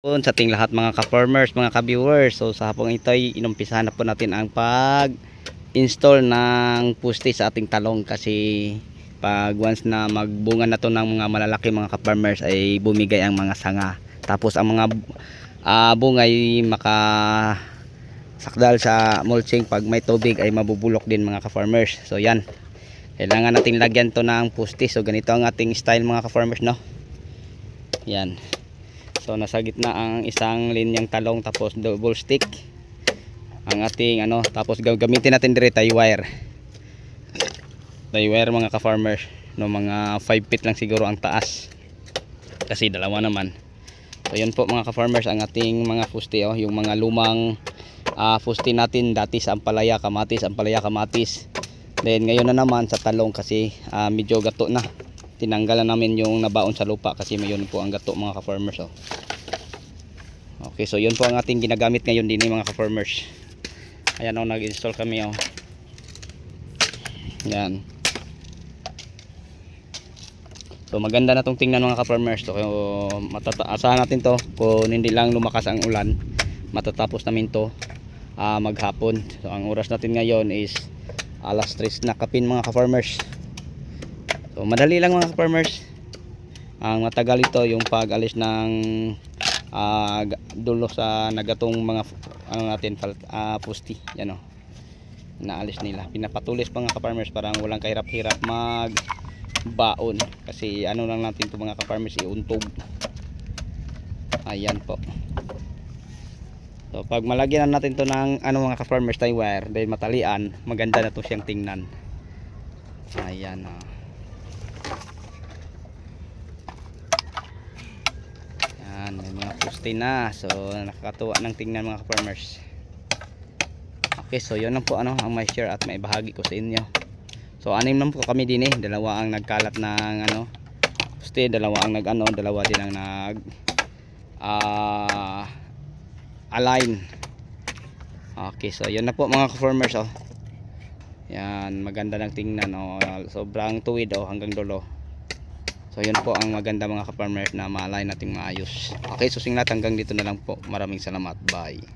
Sa ating lahat mga ka-farmers, mga ka-viewers. So sa hapong ito ay inumpisahan na po natin ang pag-install ng puste sa ating talong kasi pag once na magbunga na to ng mga malalaki mga ka-farmers ay bumigay ang mga sanga. Tapos ang mga ah, bunga ay maka sakdal sa mulching pag may tubig ay mabubulok din mga ka-farmers. So yan. Kailangan natin lagyan to ng puste. So ganito ang ating style mga ka-farmers no. Yan. So nasa gitna ang isang linyang talong tapos double stick. Ang ating ano tapos gagamitin natin dire tie wire. Tie wire mga ka-farmers no mga 5 feet lang siguro ang taas. Kasi dalawa naman. So yun po mga ka-farmers ang ating mga fuste oh, yung mga lumang ah, fuste natin dati sa Ampalaya Kamatis, Ampalaya Kamatis. Then ngayon na naman sa talong kasi ah, medyo gato na tinanggalan namin yung nabaon sa lupa kasi mayon po ang gato mga ka-farmers oh. Okay, so yun po ang ating ginagamit ngayon din eh, mga ka-farmers. Ayan oh, nag-install kami oh. Yan. So maganda na tong tingnan mga ka-farmers. So matataasahan natin to kung hindi lang lumakas ang ulan. Matatapos namin to ah, maghapon. So ang oras natin ngayon is alas 3 na kapin mga ka-farmers. So madali lang mga farmers. Ang matagal ito yung pag-alis ng ga- dulo sa nagatong mga ano natin ah, pusti. Yan oh. Naalis nila. Pinapatulis pa mga ka-farmers parang walang kahirap-hirap mag baon kasi ano lang natin to mga ka-farmers iuntog. Ayan po. So pag malagyan na natin to ng ano mga ka-farmers tie wire dahil matalian, maganda na to siyang tingnan. Ayan oh. Yan, poste na. So, nakakatuwa ng tingnan mga farmers. Okay, so yun lang po ano, ang may share at may bahagi ko sa inyo. So, anim lang po kami din eh. Dalawa ang nagkalat ng ano, poste, dalawa ang nag ano, dalawa din ang nag ah align. Okay, so yun na po mga farmers oh. Yan, maganda ng tingnan oh. Sobrang tuwid oh hanggang dulo. So yun po ang maganda mga ka-farmers na maalay nating maayos. Okay, susing lahat hanggang dito na lang po. Maraming salamat. Bye.